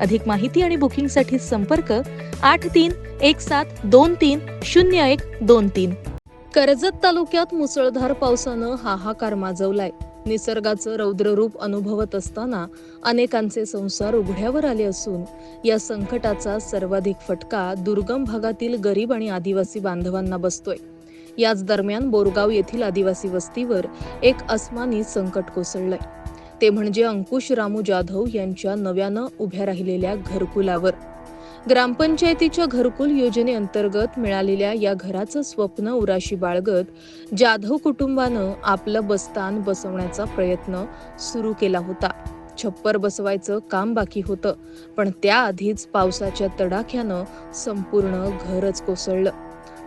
अधिक माहिती आणि बुकिंगसाठी संपर्क आठ तीन एक सात दोन तीन शून्य एक दोन तीन. कर्जत तालुक्यात मुसळधार पावसानं हाहाकार माजवलाय. निसर्गाचं रौद्ररूप अनुभवत असताना अनेकांचे संसार उघड्यावर आले असून या संकटाचा सर्वाधिक फटका दुर्गम भागातील गरीब आणि आदिवासी बांधवांना बसतोय. याच दरम्यान बोरगाव येथील आदिवासी वस्तीवर एक अस्मानी संकट कोसळलंय. ते म्हणजे अंकुश रामू जाधव यांच्या नव्यानं उभ्या राहिलेल्या घरकुलावर. ग्रामपंचायतीच्या घरकुल योजनेअंतर्गत मिळालेल्या या घराचं स्वप्न उराशी बाळगत जाधव कुटुंबानं आपलं बस्तान बसवण्याचा प्रयत्न सुरू केला होता. छप्पर बसवायचं काम बाकी होतं पण त्याआधीच पावसाच्या तडाख्यानं संपूर्ण घरच कोसळलं.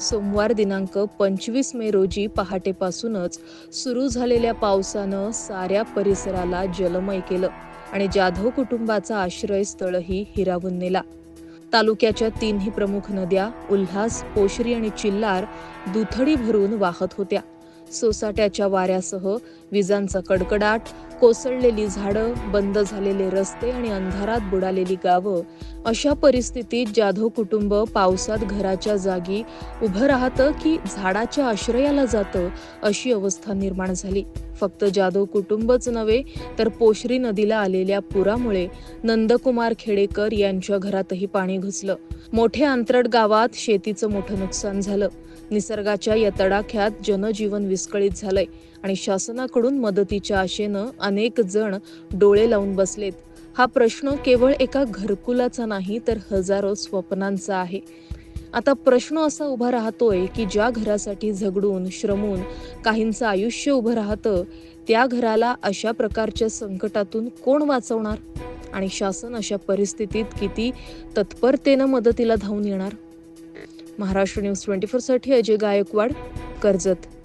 सोमवार दिनांक पंचवीस मे रोजी पहाटेपासूनच सुरू झालेल्या पावसानं साऱ्या परिसराला जलमय केलं आणि जाधव कुटुंबाचा आश्रयस्थळही हिरावून नेला. तालुक्याच्या तीनही प्रमुख नद्या उल्हास पोशरी आणि चिल्लार दुथडी भरून वाहत होत्या. सोसाट्याच्या वाऱ्यासह विजांचा कडकडाट कोसळलेली झाडं बंद झालेले रस्ते आणि अंधारात बुडालेली गावं अशा परिस्थितीत जाधव कुटुंब पावसात घराच्या जागी उभं राहतं की झाडाच्या आश्रयाला जातं अशी अवस्था निर्माण झाली. फक्त जाधव कुटुंबच नव्हे तर पोशरी नदीला आलेल्या पुरामुळे नंदकुमार खेडेकर यांच्या घरातही पाणी घुसलं. मोठ्या अंतरड गावात शेतीचं मोठं नुकसान झालं. निसर्गाच्या या तडाख्यात जनजीवन विस्कळीत झालंय आणि शासनाकडून मदतीच्या आशेनं अनेक जण डोळे लावून बसलेत. हा प्रश्न केवळ एका घरकुलाचा नाही तर हजारो स्वप्नांचा आहे. आता प्रश्न असा उभा राहतोय की ज्या घरासाठी झगडून श्रमून काहींचं आयुष्य उभं राहतं त्या घराला अशा प्रकारच्या संकटातून कोण वाचवणार? आणि शासन अशा परिस्थितीत किती तत्परतेनं मदतीला धावून येणार? महाराष्ट्र न्यूज ट्वेंटी फोरसाठी अजय गायकवाड कर्जत.